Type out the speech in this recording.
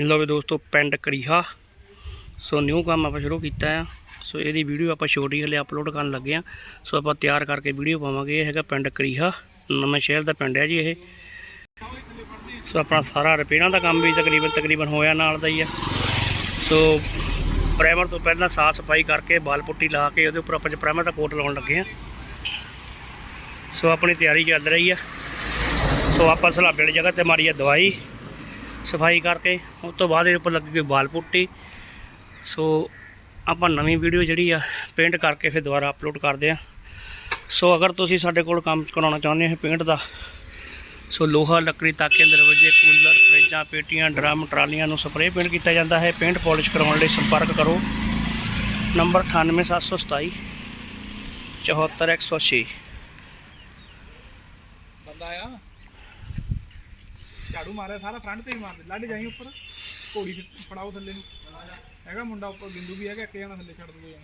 ਲਓ ਵੀ ਦੋਸਤੋ, ਪਿੰਡ ਕੜੀਹਾ। ਸੋ ਨਿਊ ਕੰਮ ਆਪਾਂ ਸ਼ੁਰੂ ਕੀਤਾ ਆ। ਸੋ ਇਹਦੀ ਵੀਡੀਓ ਆਪਾਂ ਛੋਟੀ ਹਲੇ ਅਪਲੋਡ ਕਰਨ ਲੱਗੇ ਆ। ਸੋ ਆਪਾਂ ਤਿਆਰ ਕਰਕੇ ਵੀਡੀਓ ਪਾਵਾਂਗੇ। ਇਹ ਹੈਗਾ ਪਿੰਡ ਕੜੀਹਾ। ਨਵੇਂ ਸ਼ਹਿਰ ਦਾ ਪਿੰਡ ਹੈ ਜੀ ਇਹ। ਸੋ ਆਪਣਾ ਸਾਰਾ ਰਿਪੇਅਰਾਂ ਦਾ ਕੰਮ ਵੀ ਤਕਰੀਬਨ ਤਕਰੀਬਨ ਹੋਇਆ ਨਾਲ ਦਾ ਹੀ ਆ। ਸੋ ਪ੍ਰਾਈਮਰ ਤੋਂ ਪਹਿਲਾਂ ਸਾਫ਼ ਸਫ਼ਾਈ ਕਰਕੇ ਬਾਲ ਪੁੱਟੀ ਲਾ ਕੇ ਉਹਦੇ ਉੱਪਰ ਆਪਾਂ ਪ੍ਰਾਈਮਰ ਦਾ ਕੋਟ ਲਾਉਣ ਲੱਗੇ ਆ। ਸੋ ਆਪਣੀ ਤਿਆਰੀ ਚੱਲ ਰਹੀ ਆ। ਸੋ ਆਪਾਂ ਸਲਾਬੇ ਵਾਲੀ ਜਗ੍ਹਾ ਤੇ ਮਾਰੀ ਆ ਦਵਾਈ। ਸਫ਼ਾਈ ਕਰਕੇ, ਉਸ ਤੋਂ ਬਾਅਦ ਇਹਦੇ ਉੱਪਰ ਲੱਗੀ ਕੋਈ ਬਾਲ ਪੁੱਟੀ। ਸੋ ਆਪਾਂ ਨਵੀਂ ਵੀਡੀਓ ਜਿਹੜੀ ਆ ਪੇਂਟ ਕਰਕੇ ਫਿਰ ਦੁਬਾਰਾ ਅਪਲੋਡ ਕਰਦੇ ਆ। ਸੋ ਅਗਰ ਤੁਸੀਂ ਸਾਡੇ ਕੋਲ ਕੰਮ ਕਰਾਉਣਾ ਚਾਹੁੰਦੇ ਹੋ ਪੇਂਟ ਦਾ, ਸੋ ਲੋਹਾ, ਲੱਕੜੀ, ਤਾਕੇ, ਦਰਵਾਜ਼ੇ, ਕੂਲਰ, ਫਰਿੱਜਾਂ, ਪੇਟੀਆਂ, ਡਰਮ, ਟਰਾਲੀਆਂ ਨੂੰ ਸਪਰੇਅ ਪੇਂਟ ਕੀਤਾ ਜਾਂਦਾ ਹੈ। ਪੇਂਟ ਪਾਲਿਸ਼ ਕਰਾਉਣ ਲਈ ਸੰਪਰਕ ਕਰੋ। ਨੰਬਰ 98727 74106 ਬੰਦਾ ਆ ਝਾੜੂ ਮਾਰਿਆ, ਸਾਰਾ ਫਰੰਟ ਤੇ ਹੀ ਮਾਰਦੇ ਲੱਡ ਜਾਈ ਉੱਪਰ। ਘੋੜੀ ਫੜਾਓ ਥੱਲੇ ਨੂੰ। ਹੈਗਾ ਮੁੰਡਾ ਉੱਪਰ ਬਿੰਦੂ ਵੀ ਹੈਗਾ, ਇੱਕ ਜਣਾ ਥੱਲੇ ਛੱਡ ਦੂਗਾ